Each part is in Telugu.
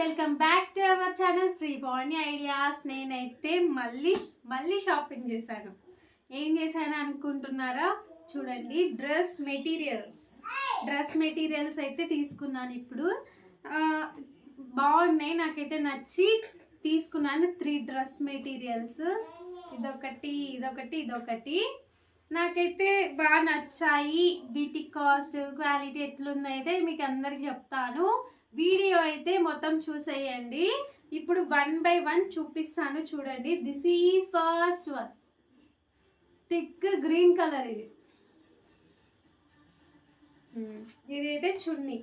Welcome back to our channel Sri Bani ideas. నేనైతే మళ్ళీ మళ్ళీ షాపింగ్ చేశాను. ఏం చేశాను అనుకుంటున్నారా? చూడండి డ్రెస్ మెటీరియల్స్. డ్రెస్ మెటీరియల్స్ అయితే తీసుకున్నాను ఇప్పుడు. బాగున్నాయి నాకైతే నచ్చి తీసుకున్నాను త్రీ డ్రెస్ మెటీరియల్స్. ఇదొకటి ఇదొకటి ఇదొకటి. నాకైతే బాగా నచ్చాయి. వీటి కాస్ట్ క్వాలిటీ ఎట్లుందో అయితే మీకు అందరికి చెప్తాను. వీడియో అయితే మొత్తం చూసేయండి. ఇప్పుడు వన్ బై వన్ చూపిస్తాను చూడండి. This is first one thick green colour ఇది. Hmm. ఇదైతే చున్నీ.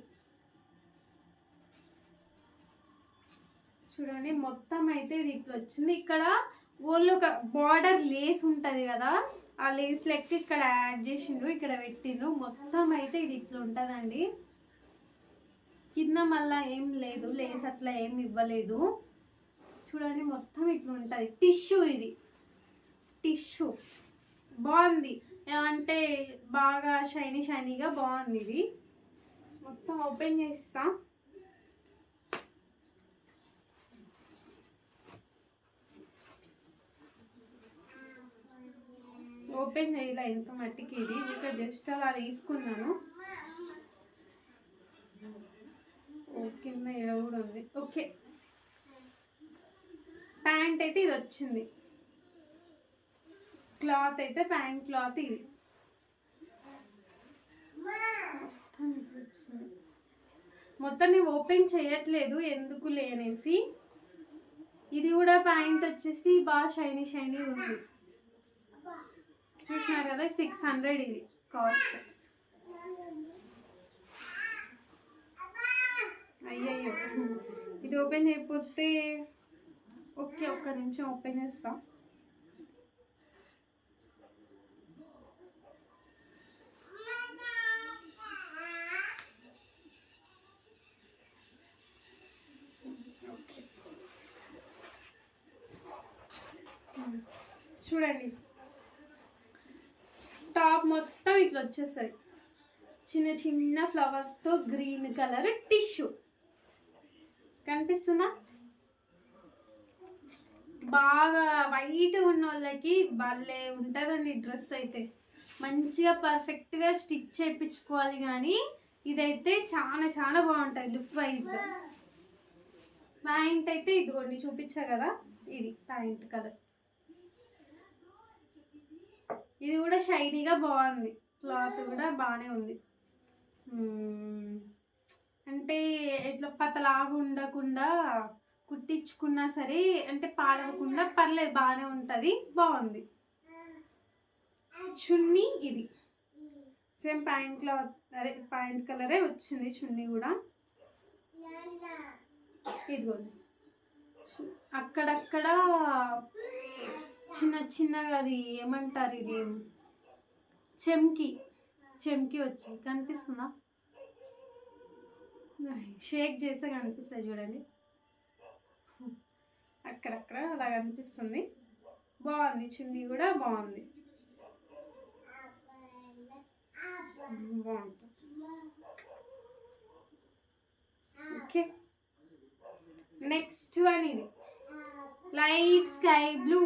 చూడండి మొత్తం అయితే ఇది ఇట్లా వచ్చింది. ఇక్కడ ఓన్లీ ఒక బార్డర్ లేస్ ఉంటుంది కదా ఆ లేస్ లెక్క ఇక్కడ యాడ్ చేసిండ్రు ఇక్కడ పెట్టిండ్రు. మొత్తం అయితే ఇది ఇట్లా ఉంటుందండి. కింద మళ్ళా ఏం లేదు లేస్ అట్లా ఏం ఇవ్వలేదు. చూడండి మొత్తం ఇట్లా ఉంటుంది టిష్యూ ఇది. టిష్యూ. బాగుంది. అంటే బాగా షైనీ షైనీగా బాగుంది ఇది. మొత్తం ఓపెన్ చేస్తా. ఓపెన్ చేయలే ఎంత మట్టికి ఇది. ఇంకా జస్ట్ అలా తీసుకున్నాను. కింద ఈడ కూడా ఉంది. ఓకే. ప్యాంట్ అయితే ఇది వచ్చింది. క్లాత్ అయితే ప్యాంట్ క్లాత్ ఇది. మొత్తం మొత్తం నేను ఓపెన్ చేయట్లేదు ఎందుకు లేనేసి ఇది కూడా ప్యాంట్ వచ్చేసి బాగా షైనీ షైనీ ఉంది. చూసినారు కదా సిక్స్ హండ్రెడ్ ఇది కాస్ట్. అయ్యయ్యో. ఇది ఓపెన్ చేయకపోతే ఓకే ఒక్క నిమిషం ఓపెన్ చేస్తా. చూడండి. టాప్ మొత్తం ఇట్లా వచ్చేస్తుంది. చిన్న చిన్న ఫ్లవర్స్తో గ్రీన్ కలర్ టిష్యూ. కనిపిస్తుందా? బాగా వైట్ ఉన్న వాళ్ళకి భలే ఉంటుందండి డ్రెస్ అయితే. మంచిగా పర్ఫెక్ట్గా స్టిచ్ చేయించుకోవాలి కానీ ఇదైతే చాలా చాలా బాగుంటుంది లుక్ వైజ్గా. ప్యాంట్ అయితే ఇదిగోండి చూపించా కదా ఇది ప్యాంట్ కలర్. ఇది కూడా షైనీగా బాగుంది. క్లాత్ కూడా బాగానే ఉంది. అంటే ఇట్లా పతలాగా ఉండకుండా కుట్టించుకున్నా సరే అంటే పాడవకుండా పర్లేదు బాగానే ఉంటుంది బాగుంది చున్నీ ఇది. సేమ్ ప్యాంట్ క్లాత్ అదే ప్యాంట్ కలరే వచ్చింది చున్నీ కూడా. ఇదిగోండి. అక్కడక్కడ చిన్న చిన్నగా అది ఏమంటారు ఇది? చెమ్కి చెమ్కి వచ్చింది కనిపిస్తుందా? షేక్ చేసే కనిపిస్తుంది చూడండి. అక్కడక్కడ అలా కనిపిస్తుంది. బాగుంది చున్నీ కూడా బాగుంది. బాగుంటుంది ఓకే. నెక్స్ట్ వన్ ఇది. Light sky blue.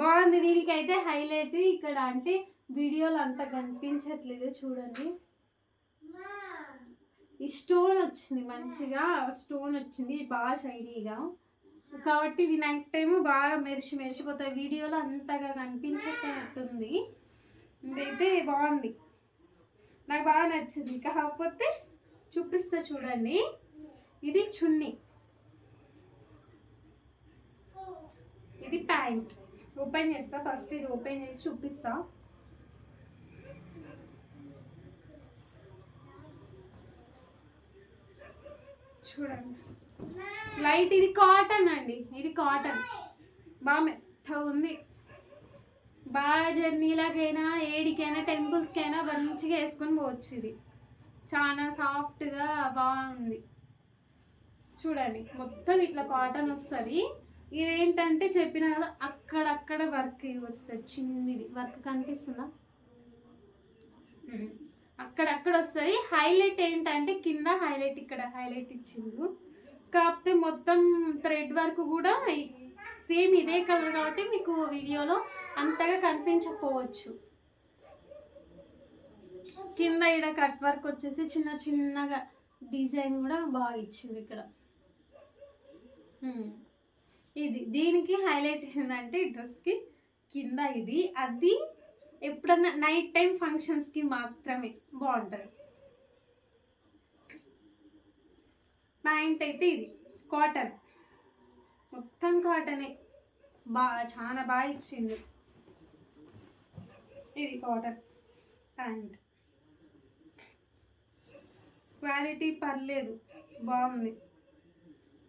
బాగుంది దీనికైతే హైలైట్. ఇక్కడ అంటే వీడియోలు అంత కనిపించట్లేదు చూడండి. ఈ స్టోన్ వచ్చింది మంచిగా స్టోన్ వచ్చింది బాగా షైనీగా. కాబట్టి ఇది నైట్ టైం బాగా మెరిసి మెరిసిపోతాయి వీడియోలో అంతగా కనిపించేటట్టుంది ఇదైతే బాగుంది. నాకు బాగా నచ్చింది. కాకపోతే చూపిస్తా చూడండి. ఇది చున్నీ. ఇది ప్యాంట్. ఓపెన్ చేస్తా. ఫస్ట్ ఇది ఓపెన్ చేసి చూపిస్తా. చూడండి. లైట్ ఇది కాటన్ అండి. ఇది కాటన్. బాగా మెత్తగా ఉంది. బాగా జర్నీలకైనా ఏడికైనా టెంపుల్స్కైనా మంచిగా వేసుకొని పోవచ్చు ఇది. చాలా సాఫ్ట్గా బాగుంది. చూడండి మొత్తం ఇట్లా కాటన్ వస్తుంది. ఇదేంటంటే చెప్పిన కదా అక్కడక్కడ వర్క్ వస్తుంది. చిన్నది. వర్క్ కనిపిస్తుందా? అక్కడక్కడ వస్తుంది. హైలైట్ ఏంటంటే కింద హైలైట్ ఇక్కడ హైలైట్ ఇచ్చిండ్రు. కాకపోతే మొత్తం థ్రెడ్ వర్క్ కూడా సేమ్ ఇదే కలర్ కాబట్టి మీకు వీడియోలో అంతగా కనిపించకపోవచ్చు. కింద ఇక్కడ కట్ వర్క్ వచ్చేసి చిన్న చిన్నగా డిజైన్ కూడా బాగా ఇచ్చింది ఇక్కడ. ఇది దీనికి హైలైట్ ఏంటంటే ఈ డ్రెస్కి కింద ఇది. అది ఎప్పుడన్నా నైట్ టైం ఫంక్షన్స్కి మాత్రమే బాగుంటుంది. ప్యాంట్ అయితే ఇది కాటన్ మొత్తం కాటనే బాగా చాలా బాగా ఇచ్చింది ఇది కాటన్ ప్యాంట్. క్వాలిటీ పర్లేదు బాగుంది.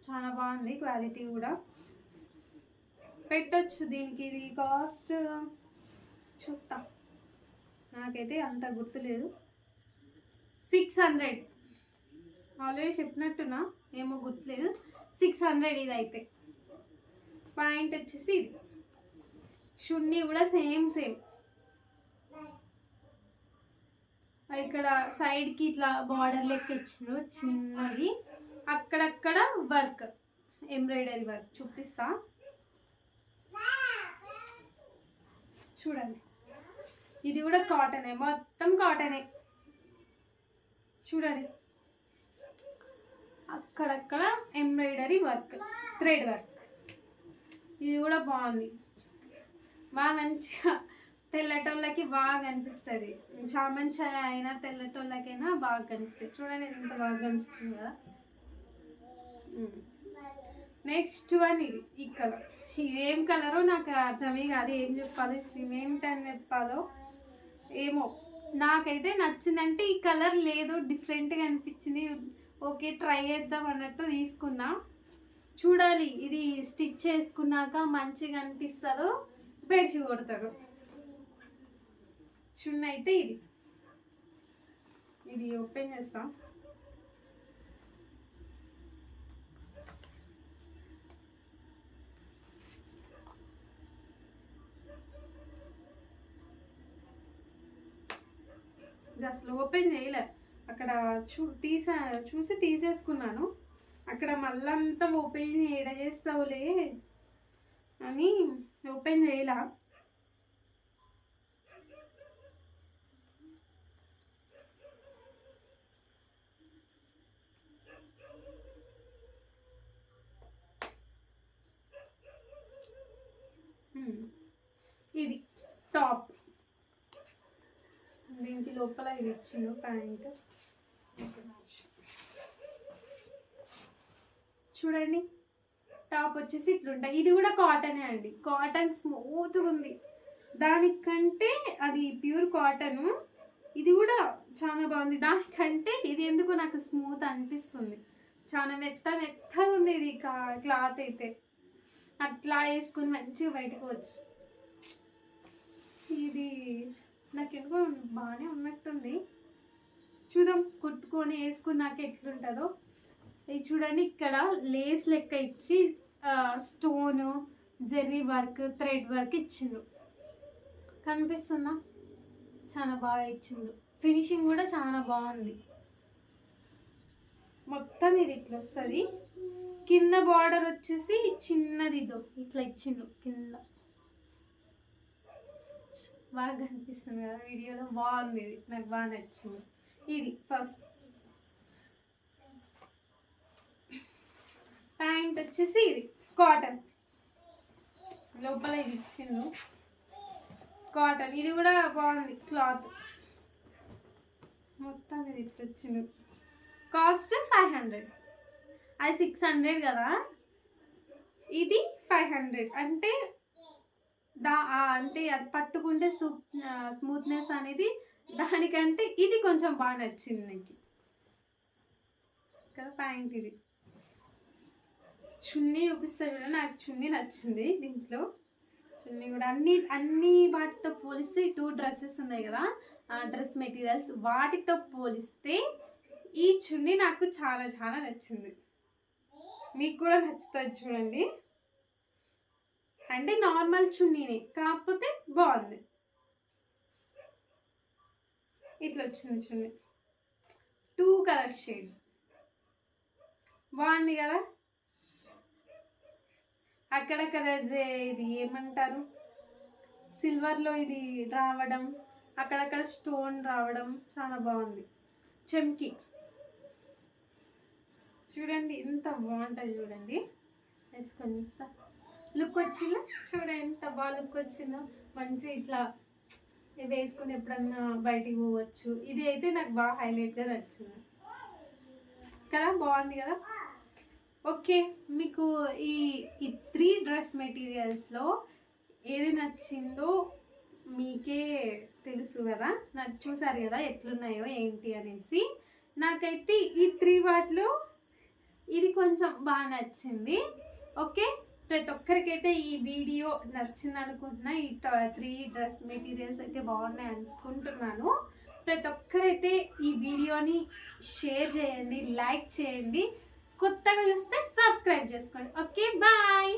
చాలా బాగుంది క్వాలిటీ కూడా. పెట్టొచ్చు దీనికి ఇది కాస్ట్ చూస్తాం. నాకైతే అంత గుర్తులేదు. Six hundred. ఆల్రెడీ చెప్పినట్టున్నా ఏమో గుర్తులేదు. సిక్స్ హండ్రెడ్ ఇది అయితే పాయింట్ వచ్చేసి ఇది. చున్నీ కూడా సేమ్ సేమ్. ఇక్కడ సైడ్కి ఇట్లా బార్డర్ లెక్క ఇచ్చిండ్రు చిన్నది. అక్కడక్కడ వర్క్ ఎంబ్రాయిడరీ వర్క్. చూపిస్తా. చూడండి. ఇది కూడా కాటనే మొత్తం కాటనే చూడండి. అక్కడక్కడ ఎంబ్రాయిడరీ వర్క్ థ్రెడ్ వర్క్ ఇది కూడా బాగుంది. బాగా మంచిగా తెల్లటోళ్ళకి బాగా కనిపిస్తుంది. చామంచి అయినా తెల్లటోళ్ళకైనా బాగా కనిపిస్తుంది. చూడండి ఎంత బాగా కనిపిస్తుంది కదా. నెక్స్ట్ వన్ ఇది ఈ కలర్ ఇది ఏం కలరో నాకు అర్థమే కాదు. ఏం చెప్పాలి? సిమెంట్ అని చెప్పాలో? ఏమో. నాకైతే నచ్చిందంటే ఈ కలర్ లేదు డిఫరెంట్గా అనిపించింది. ఓకే ట్రై చేద్దాం అన్నట్టు తీసుకున్నా. చూడాలి ఇది స్టిచ్ చేసుకున్నాక మంచిగా అనిపిస్తుందో బెడ్చి కొడతాడు చున్న అయితే ఇది. ఇది ఓపెన్ చేస్తాం. ఇది అసలు ఓపెన్ చేయలే. అక్కడ చూ తీసా చూసి తీసేసుకున్నాను. అక్కడ మళ్ళంతా ఓపెన్ ఏడ చేస్తావులే అని ఓపెన్ చేయలా. ఇది టాప్. దీనికి లోపల ఇది ఇచ్చిండు ప్యాంట్. చూడండి టాప్ వచ్చేసి ఇట్లుంటాయి ఇది కూడా కాటనే అండి. కాటన్ స్మూత్ ఉంది. దానికంటే అది ప్యూర్ కాటన్ ఇది కూడా చాలా బాగుంది. దానికంటే ఇది ఎందుకు నాకు స్మూత్ అనిపిస్తుంది. చాలా మెత్త మెత్తగా ఉంది ఇది క్లాత్ అయితే. అట్లా వేసుకుని మంచిగా బయటకు వచ్చు. ఇది నాకు ఎందుకో బాగానే ఉన్నట్టుంది. చూద్దాం కుట్టుకొని వేసుకున్నాక ఎట్లుంటుందో. ఇది చూడండి ఇక్కడ లేస్ లెక్క ఇచ్చి stone zari work thread work ఇచ్చిండు. కనిపిస్తుందా? చాలా బాగా ఇచ్చిండు. ఫినిషింగ్ కూడా చాలా బాగుంది. మొత్తం ఇది ఇట్లా వస్తుంది. కింద బార్డర్ వచ్చేసి చిన్నది ఇదో ఇట్లా ఇచ్చిండు కింద. బాగా కనిపిస్తుంది కదా వీడియోలో. బాగుంది ఇది. నాకు బాగా నచ్చింది. ఇది ఫస్ట్ ప్యాంట్ వచ్చేసి ఇది. కాటన్ లోపల ఇది ఇచ్చిండు. కాటన్ ఇది కూడా బాగుంది. క్లాత్ మొత్తం ఇది ఇట్లా వచ్చిండు కాస్ట్ ఫైవ్ హండ్రెడ్ అది సిక్స్ హండ్రెడ్ కదా? ఇది ఫైవ్ హండ్రెడ్ అంటే దా అంటే అది పట్టుకుంటే స్మూత్నెస్ అనేది దానికంటే ఇది కొంచెం బాగా నచ్చింది నాకు. కదా ప్యాంట్ ఇది. చున్నీ చూపిస్తాను కూడా నాకు చున్నీ నచ్చింది దీంట్లో. చున్నీ కూడా అన్ని అన్ని వాటితో పోలిస్తే టూ డ్రెస్సెస్ ఉన్నాయి కదా ఆ డ్రెస్ మెటీరియల్స్. వాటితో పోలిస్తే ఈ చున్నీ నాకు చాలా చాలా నచ్చింది. మీకు కూడా నచ్చుతుంది చూడండి. అంటే నార్మల్ చున్నీనే. కాకపోతే బాగుంది. ఇట్లా వచ్చింది చున్నీ. Two colour shade. బాగుంది కదా? అక్కడక్కడ ఇది ఏమంటారు? సిల్వర్లో ఇది రావడం అక్కడక్కడ స్టోన్ రావడం చాలా బాగుంది. చెంకి చూడండి ఎంత బాగుంటుంది చూడండి. వేసుకొని చూస్తా. లుక్ వచ్చిందా? చూడ ఎంత బాగా లుక్ వచ్చిందో. మంచి ఇట్లా వేసుకుని వేసుకొని ఎప్పుడన్నా బయటికి పోవచ్చు. ఇది అయితే నాకు బాగా హైలైట్గా నచ్చింది. కదా? బాగుంది కదా? ఓకే మీకు ఈ ఈ త్రీ డ్రెస్ మెటీరియల్స్లో ఏది నచ్చిందో మీకే తెలుసు కదా? నాకు చూసారు కదా ఎట్లున్నాయో ఏంటి అనేసి. నాకైతే ఈ త్రీ వాటిలో ఇది కొంచెం బాగా నచ్చింది. ఓకే ప్రతి ఒక్కరికైతే ఈ వీడియో నచ్చింది అనుకుంటున్నా ఈ త్రీ డ్రెస్ మెటీరియల్స్ అయితే బాగున్నాయి అనుకుంటున్నాను. ప్రతి ఒక్కరైతే ఈ వీడియోని షేర్ చేయండి లైక్ చేయండి. కొత్తగా చూస్తే సబ్స్క్రైబ్ చేసుకోండి. Okay bye!